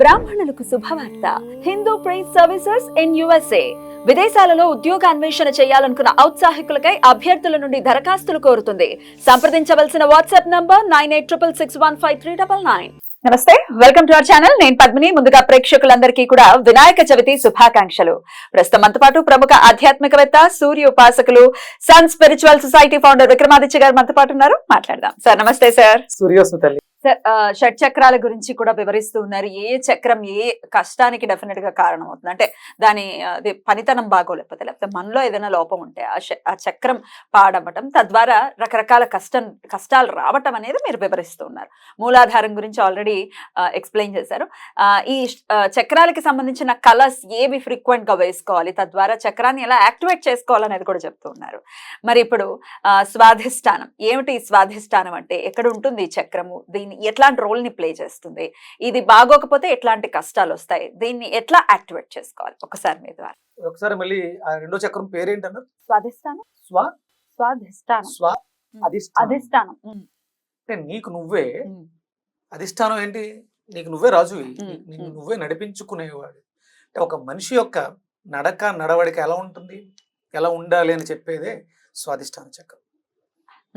బ్రాహ్మణులకు శుభవార్త. Hindu prize services in USA. విదేశాలలో ఉద్యోగ అన్వేషణ చేయాలనుకున్న ఔత్సాహికులకై అభ్యర్థుల నుండి దరఖాస్తులు కోరుతుంది. సంప్రదించవలసిన WhatsApp number nine eight triple six one five three double nine. నమస్తే వెల్కమ్ టు అవర్ ఛానల్. నేను పద్మిని. ముందుగా ప్రేక్షకులందరికీ కూడా వినాయక చవితి శుభాకాంక్షలు. ప్రస్తుతం మనతో పాటు ప్రముఖ ఆధ్యాత్మికవేత్త సూర్య ఉపాసకులు sun spiritual society founder Vikramaditya గారు మనతో పాటు ఉన్నారు. మాట్లాడదాం. సార్ నమస్తే సార్. సూర్యోస్మి షట్ చక్రాల గురించి కూడా వివరిస్తూ ఉన్నారు. ఏ చక్రం ఏ కష్టానికి డెఫినెట్గా కారణం అవుతుంది అంటే దాని అది పనితనం బాగోలేకపోతే లేకపోతే మనలో ఏదైనా లోపం ఉంటే ఆ ఆ చక్రం పాడవటం తద్వారా రకరకాల కష్టం కష్టాలు రావటం అనేది మీరు వివరిస్తూ ఉన్నారు. మూలాధారం గురించి ఆల్రెడీ ఎక్స్ప్లెయిన్ చేశారు. ఈ చక్రాలకి సంబంధించిన కలర్స్ ఏవి ఫ్రీక్వెంట్గా వేసుకోవాలి? తద్వారా చక్రాన్ని ఎలా యాక్టివేట్ చేసుకోవాలనేది కూడా చెప్తూ ఉన్నారు. మరి ఇప్పుడు ఆ, స్వాధిష్టానం. ఏమిటి స్వాధిష్టానం అంటే? ఎక్కడ ఉంటుంది ఈ చక్రము? దీని ఎట్లాంటి రోల్ని ప్లే చేస్తుంది? ఇది బాగోకపోతే ఎట్లాంటి కష్టాలు వస్తాయి దీన్ని ఎట్లా యాక్టివేట్ చేసుకోవాలి? ఒకసారి మీ ద్వారా. ఒకసారి మళ్ళీ ఆ రెండో చక్రం పేరేంటన్నారు? స్వాధిష్టానం. స్వ? స్వాధిష్టానం. స్వ? అధిష్టానం. అంటే నీకు నువ్వే అధిష్టానం ఏంటి? నీకు నువ్వే రాజువి ఉమ్. నువ్వే నడిపించుకునేవాడు. అంటే ఒక మనిషి యొక్క నడక నడవడిక ఎలా ఉంటుంది? ఎలా ఉండాలి అని చెప్పేదే స్వాధిష్టాన చక్రం.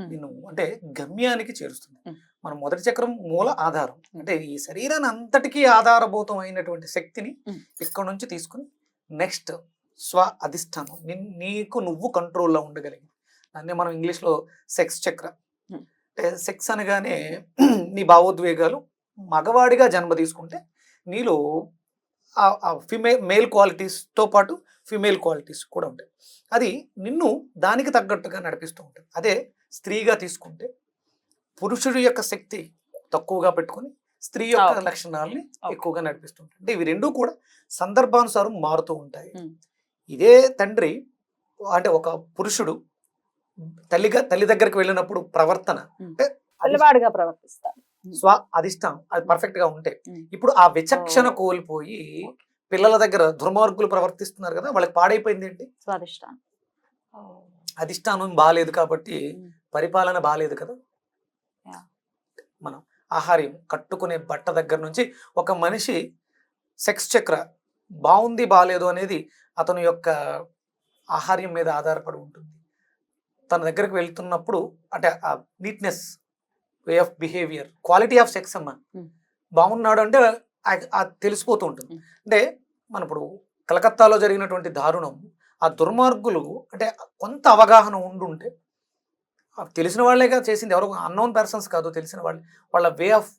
నిన్ను అంటే గమ్యానికి చేరుస్తుంది. మన మొదటి చక్రం మూల ఆధారం. అంటే ఈ శరీరాన్ని అంతటికీ ఆధారభూతం అయినటువంటి శక్తిని. ఇక్కడ నుంచి తీసుకుని నెక్స్ట్ స్వ అధిష్టానం. నీకు నువ్వు కంట్రోల్లో ఉండగలిగి. దాన్నే మనం ఇంగ్లీష్లో సెక్స్ చక్ర. అంటే సెక్స్ అనగానే నీ భావోద్వేగాలు మగవాడిగా జన్మ తీసుకుంటే నీలో ఆ ఫిమేల్ మేల్ క్వాలిటీస్తో పాటు ఫిమేల్ క్వాలిటీస్ కూడా ఉంటాయి. అది నిన్ను దానికి తగ్గట్టుగా నడిపిస్తూ ఉంటుంది. అదే స్త్రీగా తీసుకుంటే పురుషుడి యొక్క శక్తి తక్కువగా పెట్టుకొని స్త్రీ యొక్క. లక్షణాలని. ఎక్కువగా నడిపిస్తుంటాయి అంటే ఇవి రెండూ కూడా సందర్భానుసారం మారుతూ ఉంటాయి. ఇదే తండ్రి అంటే ఒక పురుషుడు తల్లిగా తల్లి దగ్గరికి వెళ్ళినప్పుడు ప్రవర్తన. అంటే ప్రవర్తిస్తారు స్వ అధిష్టానం అది పర్ఫెక్ట్గా ఉంటే. ఇప్పుడు ఆ విచక్షణ. కోల్పోయి పిల్లల దగ్గర దుర్మార్గులు ప్రవర్తిస్తున్నారు కదా వాళ్ళకి పాడైపోయింది ఏంటి స్వాధిష్టానం అధిష్టానం బాగాలేదు కాబట్టి పరిపాలన బాగాలేదు కదా ఆహార్యం కట్టుకునే బట్ట దగ్గర నుంచి ఒక మనిషి సెక్స్ చక్ర బాగుంది బాగాలేదు అనేది అతని యొక్క ఆహార్యం మీద ఆధారపడి ఉంటుంది తన దగ్గరికి వెళ్తున్నప్పుడు అంటే ఆ neatness way of behaviour quality of sex అమ్మ. బాగున్నాడు అంటే తెలిసిపోతూ ఉంటుంది. అంటే మన ఇప్పుడు కలకత్తాలో జరిగినటువంటి దారుణం ఆ దుర్మార్గులు అంటే కొంత అవగాహన ఉండుంటే తెలిసిన వాళ్ళేగా చేసింది. ఎవరు అన్నోన్ పర్సన్స్ కాదు తెలిసిన వాళ్ళు. వాళ్ళ వే ఆఫ్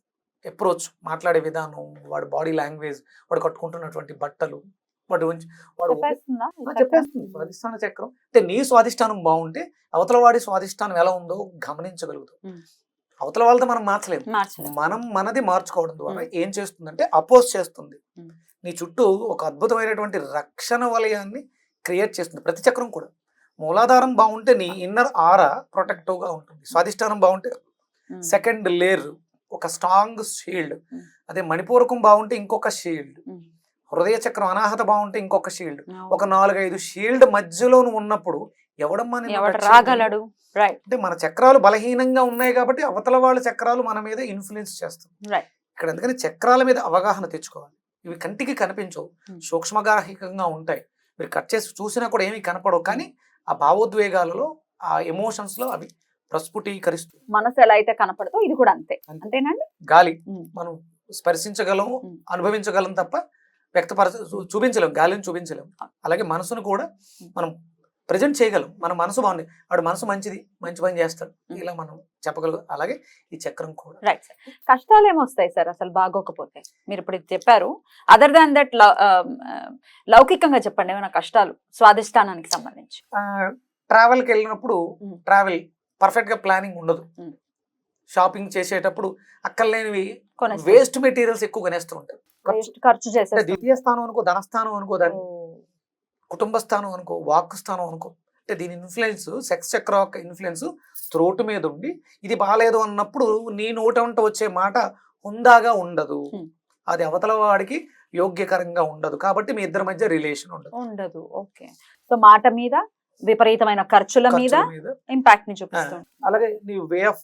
అప్రోచ్ మాట్లాడే విధానం వాడి బాడీ లాంగ్వేజ్ వాడు కట్టుకుంటున్నటువంటి బట్టలు వాటి గురించి వాడు చెప్పేస్తుందా? స్వాధిష్టాన చక్రం. అంటే నీ స్వాధిష్టానం బాగుంటే అవతల వాడి స్వాధిష్టానం ఎలా ఉందో గమనించగలుగుతాం. అవతల వాళ్ళతో మనం మార్చలేము మార్చలేదు మనం మనది మార్చుకోవడం ద్వారా. ఏం చేస్తుందంటే అపోజ్ చేస్తుంది. నీ చుట్టూ ఒక అద్భుతమైనటువంటి రక్షణ వలయాన్ని క్రియేట్ చేస్తుంది. ప్రతి చక్రం కూడా. మూలాధారం బాగుంటే నీ ఇన్నర్ ఆరా ప్రొటెక్టివ్గా ఉంటుంది. స్వాధిష్టానం బాగుంటే సెకండ్ లేయర్ ఒక స్ట్రాంగ్ షీల్డ్. అదే మణిపూరకం బాగుంటే ఇంకొక షీల్డ్ హృదయ చక్రం అనాహత బాగుంటే ఇంకొక షీల్డ్. ఒక నాలుగైదు షీల్డ్ మధ్యలో ఉన్నప్పుడు ఎవడమ్మా? రాగలడు? అంటే మన చక్రాలు బలహీనంగా ఉన్నాయి కాబట్టి అవతల వాళ్ళ చక్రాలు మన మీద ఇన్ఫ్లుయెన్స్ చేస్తాయి ఇక్కడ అందుకని చక్రాల మీద అవగాహన తెచ్చుకోవాలి. ఇవి కంటికి కనిపించవు. సూక్ష్మగాహికంగా ఉంటాయి. మీరు కట్ చేసి చూసినా కూడా ఏమీ కనపడవు. కానీ ఆ భావోద్వేగాలలో ఆ ఎమోషన్స్లో అవి ప్రస్ఫుటీకరిస్తుంది మనసు ఎలా అయితే కనపడదో ఇది కూడా అంతే. అంతే. అంతేనండి గాలి. మనం స్పర్శించగలం. అనుభవించగలం తప్ప వ్యక్తపరచ చూపించలేం గాలిని చూపించలేం. అలాగే మనసును కూడా మనం ప్రజెంట్ చేయగలం. మన మనసు బాగుంది. వాడు మనసు మంచిది మంచి పని చేస్తాడు. ఇలా మనం చెప్పగలం అలాగే ఈ చక్రం కూడా. రైట్ సార్ కష్టాలు ఏమొస్తాయి సార్ అసలు బాగోకపోతే. మీరు ఇప్పుడు ఇది చెప్పారు. అదర్ దాన్ దట్ లౌకికంగా చెప్పండి. ఏమైనా కష్టాలు? స్వాదిష్టానానికి సంబంధించి. ట్రావెల్కి వెళ్ళినప్పుడు. ట్రావెల్ పర్ఫెక్ట్గా ప్లానింగ్ ఉండదు. షాపింగ్ చేసేటప్పుడు అక్కర్లేనివి. వేస్ట్ మెటీరియల్స్ ఎక్కువ కొనేస్తూ ఉంటారు. ఖర్చు చేసేస్తారు ద్వితీయ స్థానం అనుకో ధనస్థానం అనుకో దాన్ని కుటుంబ స్థానం అనుకో వాక్ స్థానం అనుకో అంటే దీని ఇన్ఫ్లుయెన్స్ సెక్స్ చక్ర యొక్క ఇన్ఫ్లుయెన్స్ త్రోటు మీద ఉండి ఇది బాగాలేదు అన్నప్పుడు నీ నోట వంట వచ్చే మాట హుందాగా ఉండదు. అది అవతల వాడికి యోగ్యకరంగా ఉండదు. కాబట్టి మీ ఇద్దరి మధ్య రిలేషన్ ఉండదు. ఉండదు. ఓకే. సో మాట మీద విపరీతమైన ఖర్చుల మీద ఇంపాక్ట్ని చూపిస్తుంది. అలాగే నీ వే ఆఫ్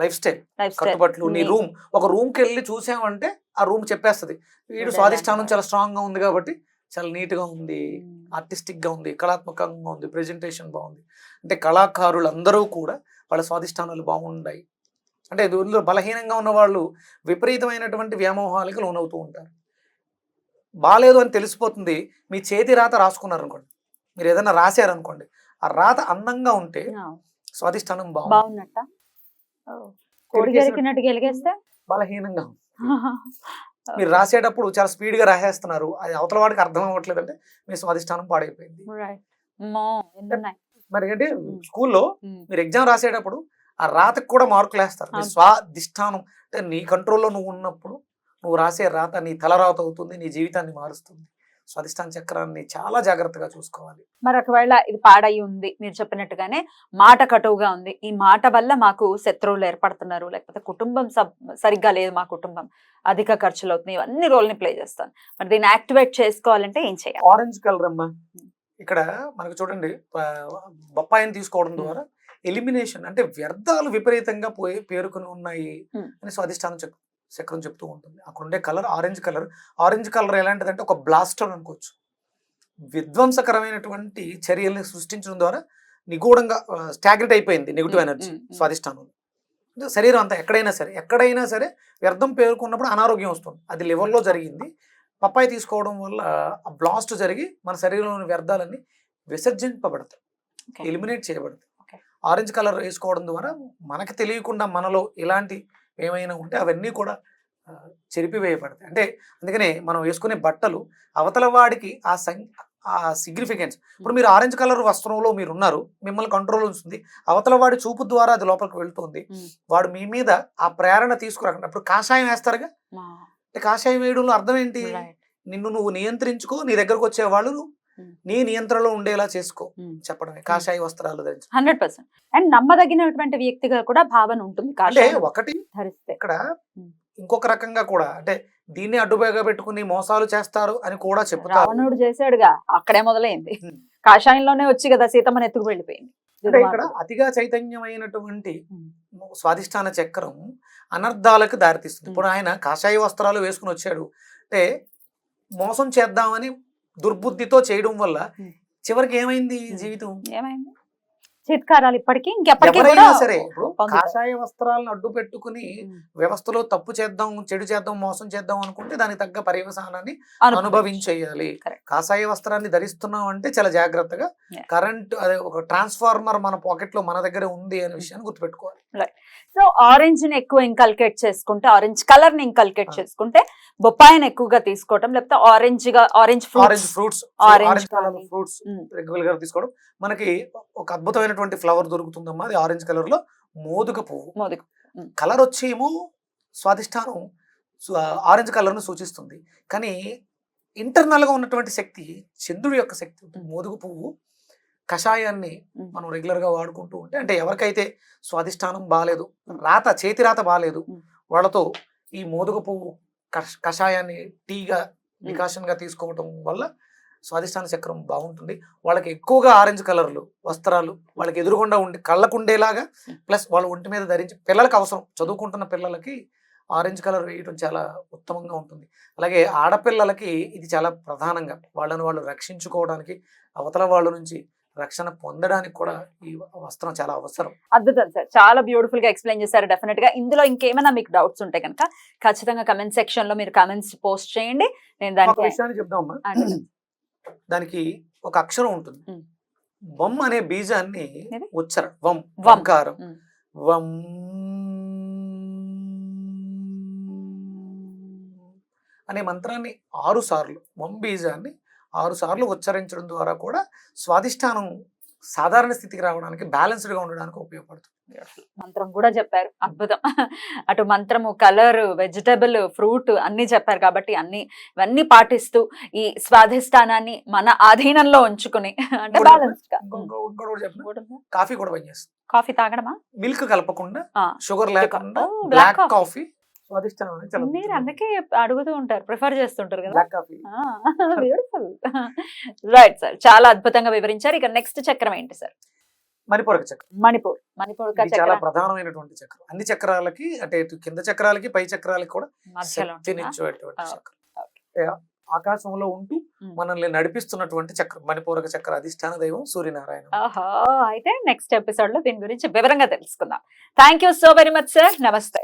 లైఫ్ స్టైల్ కట్టుబట్లు నీ రూమ్ ఒక రూమ్కి వెళ్ళి చూసామంటే ఆ రూమ్ చెప్పేస్తది. వీడు ఎలాంటి చాలా స్ట్రాంగ్గా ఉంది కాబట్టి చాలా నీట్గా ఉంది ఉమ్. ఆర్టిస్టిక్గా ఉంది కళాత్మకంగా ఉంది ప్రెజెంటేషన్ బాగుంది. అంటే కళాకారులు అందరూ కూడా వాళ్ళ స్వాదిష్టానాలు బాగున్నాయి అంటే ఇందులో బలహీనంగా ఉన్న వాళ్ళు విపరీతమైనటువంటి వ్యామోహాలకు లోనవుతూ ఉంటారు. బాగాలేదు అని తెలిసిపోతుంది మీ చేతి రాత రాసుకున్నారు అనుకోండి మీరు ఏదైనా రాశారనుకోండి ఆ రాత అందంగా ఉంటే ఆ, స్వాదిష్టానం బాగుంది. బాగున్నట్ట బలహీనంగా మీరు రాసేటప్పుడు చాలా స్పీడ్గా రాసేస్తున్నారు. అది అవతల వాడికి అర్థం అవ్వట్లేదు అంటే మీ స్వాదిష్టానం పాడైపోయింది. మరి అంటే Hmm. స్కూల్లో ఉమ్. మీరు ఎగ్జామ్ రాసేటప్పుడు ఆ రాతకు కూడా మార్కులు వేస్తారు. మీ అవును. స్వాదిష్టానం అంటే నీ కంట్రోల్లో నువ్వు ఉన్నప్పుడు నువ్వు రాసే రాత నీ తలరాత అవుతుంది నీ జీవితాన్ని మారుస్తుంది. స్వాదిష్టాన చక్రాన్ని చాలా జాగ్రత్తగా చూసుకోవాలి. మరి ఒకవేళ ఇది పాడయి ఉంది మీరు చెప్పినట్టుగానే మాట కటువుగా ఉంది ఈ మాట వల్ల మాకు శత్రువులు ఏర్పడుతున్నారు లేకపోతే కుటుంబం సరిగ్గా లేదు మా కుటుంబం అధిక ఖర్చులు అవుతున్నాయి ఇవన్నీ రోల్ని ప్లే చేస్తాను. మరి దీన్ని యాక్టివేట్ చేసుకోవాలంటే ఏం చేయాలి? ఆరెంజ్ కలర్ అమ్మా ఇక్కడ మనకు చూడండి బొప్పాయిని తీసుకోవడం. ద్వారా ఎలిమినేషన్ అంటే వ్యర్థాలు విపరీతంగా పోయి పేరుకుని ఉన్నాయి. అని స్వాదిష్టానం చక్- చక్రం చెప్తూ ఉంటుంది. అక్కడ ఉండే colour orange colour. Orange colour ఎలాంటిదంటే ఒక బ్లాస్టర్ అనుకోవచ్చు. విధ్వంసకరమైనటువంటి చర్యల్ని సృష్టించడం ద్వారా నిగూఢంగా స్టాగ్నెట్ అయిపోయింది నెగిటివ్ ఎనర్జీ. స్వాదిష్టానం అంటే శరీరం అంతా ఎక్కడైనా సరే ఎక్కడైనా సరే వ్యర్థం పేరుకున్నప్పుడు అనారోగ్యం వస్తుంది. అది లివర్లో జరిగింది. పప్పాయి తీసుకోవడం వల్ల ఆ బ్లాస్ట్ జరిగి మన శరీరంలోని వ్యర్థాలన్నీ విసర్జింపబడతాయి. ఎలిమినేట్ చేయబడతాయి. ఆరెంజ్ కలర్ వేసుకోవడం ద్వారా మనకు తెలియకుండా మనలో ఇలాంటి ఏమైనా ఉంటే అవన్నీ కూడా చెరిపివేయబడతాయి అంటే అందుకనే మనం వేసుకునే బట్టలు అవతల వాడికి ఆ సం ఆ సిగ్నిఫికెన్స్ ఇప్పుడు మీరు ఆరెంజ్ కలర్ వస్త్రంలో మీరు ఉన్నారు మిమ్మల్ని కంట్రోల్ ఉంటుంది అవతల వాడి చూపు ద్వారా అది లోపలికి వెళ్తుంది. వాడు మీ మీద ఆ ప్రేరణ తీసుకురాకుండా అప్పుడు కాషాయం వేస్తారుగా అంటే కాషాయం వేయడంలో అర్థం ఏంటి. నిన్ను నువ్వు నియంత్రించుకో నీ దగ్గరకు వచ్చే వాళ్ళు. నీ నియంత్రణలో ఉండేలా చేసుకో. చెప్పడమే. కాషాయ వస్త్రాలు ధరించి. Hundred percent. అండ్ నమ్మదగినటువంటి వ్యక్తిగా కూడా భావన ఉంటుంది అంటే ఒకటి ఇక్కడ. ఇంకొక రకంగా కూడా అంటే దీన్ని అడ్డుపైగా పెట్టుకుని మోసాలు చేస్తారు అని కూడా చెప్తారు రావణుడు చేశాడుగా. అక్కడే మొదలైంది. కాషాయంలోనే వచ్చి కదా సీతమ్మని ఎత్తుకు వెళ్ళిపోయింది. అంటే ఇక్కడ అతిగా చైతన్యమైనటువంటి. స్వాదిష్టాన చక్రం అనర్థాలకు దారితీస్తుంది. ఇప్పుడు ఆయన కాషాయ వస్త్రాలు వేసుకుని వచ్చాడు. అంటే మోసం చేద్దామని దుర్బుద్ధితో చేయడం వల్ల. చివరికి ఏమైంది. జీవితం ఏమైంది చిత్కారాలు ఇప్పటికీ ఇంకెప్పటికీ ఎవరైనా సరే ఇప్పుడు. కాషాయ వస్త్రాలను అడ్డు పెట్టుకుని. వ్యవస్థలో తప్పు చేద్దాం చెడు చేద్దాం మోసం చేద్దాం అనుకుంటే దానికి తగ్గ పర్యవసానాన్ని అనుభవం. అనుభవించేయాలి. కాషాయ వస్త్రాన్ని ధరిస్తున్నాం అంటే చాలా జాగ్రత్తగా. కరెంట్ అదే ఒక ట్రాన్స్ఫార్మర్ మన పాకెట్లో మన దగ్గర ఉంది అనే విషయాన్ని గుర్తుపెట్టుకోవాలి సో ఆరెంజ్ని ఎక్కువ ఇంకల్కేట్ చేసుకుంటే ఆరెంజ్ కలర్ని ఇంకల్కేట్. చేసుకుంటే బొప్పాయిని ఎక్కువగా తీసుకోవటం లేకపోతే ఆరెంజ్గా orange orange fruits fruits orange. Fruits. రెగ్యులర్గా తీసుకోవడం మనకి ఒక అద్భుతమైనటువంటి ఫ్లవర్ దొరుకుతుందమ్మా అది ఆరెంజ్ కలర్లో మోదుగ పువ్వు. మోదుగు కలర్ వచ్చేమో స్వాదిష్టానం ఆరెంజ్ కలర్ను సూచిస్తుంది. కానీ ఇంటర్నల్గా ఉన్నటువంటి శక్తి చంద్రుడి యొక్క శక్తి. మోదుగ పువ్వు కషాయాన్ని. మనం రెగ్యులర్గా వాడుకుంటూ ఉంటే అంటే ఎవరికైతే స్వాదిష్టానం బాగాలేదు రాత చేతి రాత బాగాలేదు. వాళ్ళతో ఈ మోదుగ పువ్వు కష్- కషాయాన్ని టీగా డికాషన్గా తీసుకోవడం వల్ల స్వాదిష్టాన చక్రం బాగుంటుంది. వాళ్ళకి ఎక్కువగా ఆరెంజ్ కలర్లు వస్త్రాలు వాళ్ళకి ఎదురుగుండా ఉండి కళ్ళకుండేలాగా ప్లస్ వాళ్ళ ఒంటి మీద ధరించి పిల్లలకి అవసరం. చదువుకుంటున్న పిల్లలకి ఆరెంజ్ కలర్ వేయడం చాలా ఉత్తమంగా ఉంటుంది. అలాగే ఆడపిల్లలకి ఇది చాలా ప్రధానంగా. వాళ్ళని వాళ్ళు రక్షించుకోవడానికి అవతల వాళ్ళ నుంచి రక్షణ పొందడానికి కూడా ఈ వస్త్రం చాలా అవసరం. అద్భుతం సార్. చాలా బ్యూటిఫుల్గా ఎక్స్ప్లెయిన్ చేశారు. డెఫినెట్గా ఇందులో ఇంకేమైనా మీకు డౌట్స్ ఉంటే కనుక ఖచ్చితంగా కమెంట్ సెక్షన్లో మీరు కమెంట్స్ పోస్ట్ చేయండి. నేను దానికి విషయాన్ని చెప్పండి. దానికి ఒక అక్షరం ఉంటుంది. వమ్ అనే బీజాన్ని ఏది? ఉచ్చర వమ్ వం. వంకారం. వం అనే మంత్రాన్ని ఆరు సార్లు వం బీజాన్ని ఆరు సార్లు ఉచ్చరించడం ద్వారా కూడా స్వాదిష్టానం సాధారణ స్థితికి రావడానికి బ్యాలెన్స్డ్గా ఉండడానికి ఉపయోగపడుతుంది. మంత్రం కూడా చెప్పారు. అద్భుతం. అటు మంత్రము కలర్ వెజిటబుల్ ఫ్రూట్ అన్ని చెప్పారు కాబట్టి అన్ని ఇవన్నీ పాటిస్తూ ఈ స్వాధిష్టానాన్ని మన ఆధీనంలో ఉంచుకుని అంటే బ్యాలెన్స్డ్గా కాఫీ కూడా పనిచేస్తుంది. కాఫీ తాగడమా? మిల్క్ కలపకుండా షుగర్ లేకుండా బ్లాక్. కాఫీ స్వాదిష్టానం చాలా మీరు అందుకే అడుగుతూ ఉంటారు ప్రిఫర్ చేస్తుంటారు కదా. బ్యూటిఫుల్. రైట్ సార్ చాలా అద్భుతంగా వివరించారు. ఇక నెక్స్ట్ చక్రం ఏంటి సార్? మణిపూరక చక్రం. మణిపూర్ మణిపూర్ చాలా ప్రధానమైనటువంటి చక్రం. అన్ని చక్రాలకి అంటే కింద చక్రాలకి పై చక్రాలకి కూడా? శక్తినిచ్చేటువంటి చక్రం. ఆకాశంలో ఉంటూ. మనల్ని నడిపిస్తున్నటువంటి చక్రం. మణిపూరక చక్ర అధిష్టాన దైవం సూర్యనారాయణ. ఆహా అయితే నెక్స్ట్ ఎపిసోడ్లో దీని గురించి వివరంగా తెలుసుకుందాం. Thank you so very much sir నమస్తే.